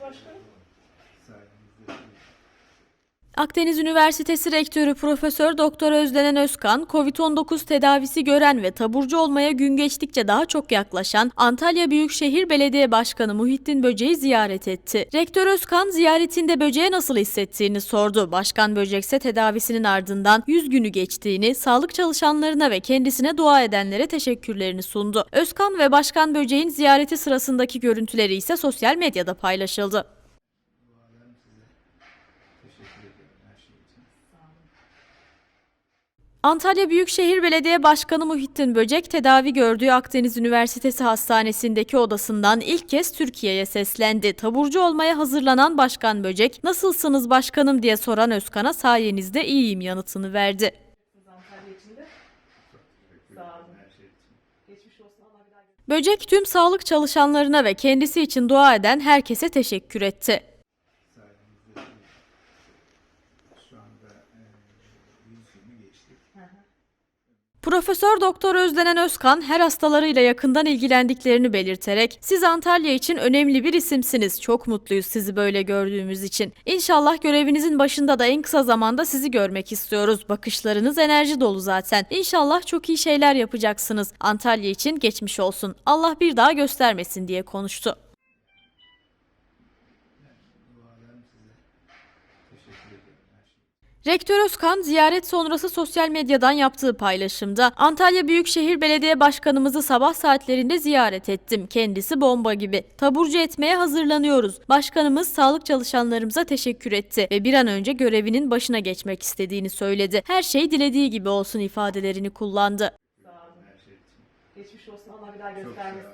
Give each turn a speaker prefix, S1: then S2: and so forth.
S1: başkanım.
S2: Sayenizde.
S3: Akdeniz Üniversitesi Rektörü Profesör Doktor Özlenen Özkan, COVID-19 tedavisi gören ve taburcu olmaya gün geçtikçe daha çok yaklaşan Antalya Büyükşehir Belediye Başkanı Muhittin Böceği ziyaret etti. Rektör Özkan ziyaretinde böceğe nasıl hissettiğini sordu. Başkan Böcek ise tedavisinin ardından 100 günü geçtiğini, sağlık çalışanlarına ve kendisine dua edenlere teşekkürlerini sundu. Özkan ve Başkan Böceğin ziyareti sırasındaki görüntüleri ise sosyal medyada paylaşıldı.
S2: Ediyorum her şey için.
S3: Antalya Büyükşehir Belediye Başkanı Muhittin Böcek tedavi gördüğü Akdeniz Üniversitesi Hastanesi'ndeki odasından ilk kez Türkiye'ye seslendi. Taburcu olmaya hazırlanan Başkan Böcek, "Nasılsınız başkanım?" diye soran Özkan'a "Sayenizde iyiyim." yanıtını verdi.
S1: Sağ
S2: ederim
S1: olun.
S3: Böcek tüm sağlık çalışanlarına ve kendisi için dua eden herkese teşekkür etti.
S2: 100 günü geçtik.
S3: Profesör Doktor Özlenen Özkan her hastalarıyla yakından ilgilendiklerini belirterek siz Antalya için önemli bir isimsiniz. Çok mutluyuz sizi böyle gördüğümüz için. İnşallah görevinizin başında da en kısa zamanda sizi görmek istiyoruz. Bakışlarınız enerji dolu zaten. İnşallah çok iyi şeyler yapacaksınız. Antalya için geçmiş olsun. Allah bir daha göstermesin diye konuştu.
S2: Dualarım size. Teşekkür için.
S3: Rektör Özkan ziyaret sonrası sosyal medyadan yaptığı paylaşımda Antalya Büyükşehir Belediye Başkanımızı sabah saatlerinde ziyaret ettim. Kendisi bomba gibi. Taburcu etmeye hazırlanıyoruz. Başkanımız sağlık çalışanlarımıza teşekkür etti ve bir an önce görevinin başına geçmek istediğini söyledi. Her şey dilediği gibi olsun ifadelerini kullandı.
S1: Sağ olun.
S2: Her şey.
S1: Geçmiş olsun. Allah bir daha göstermesin.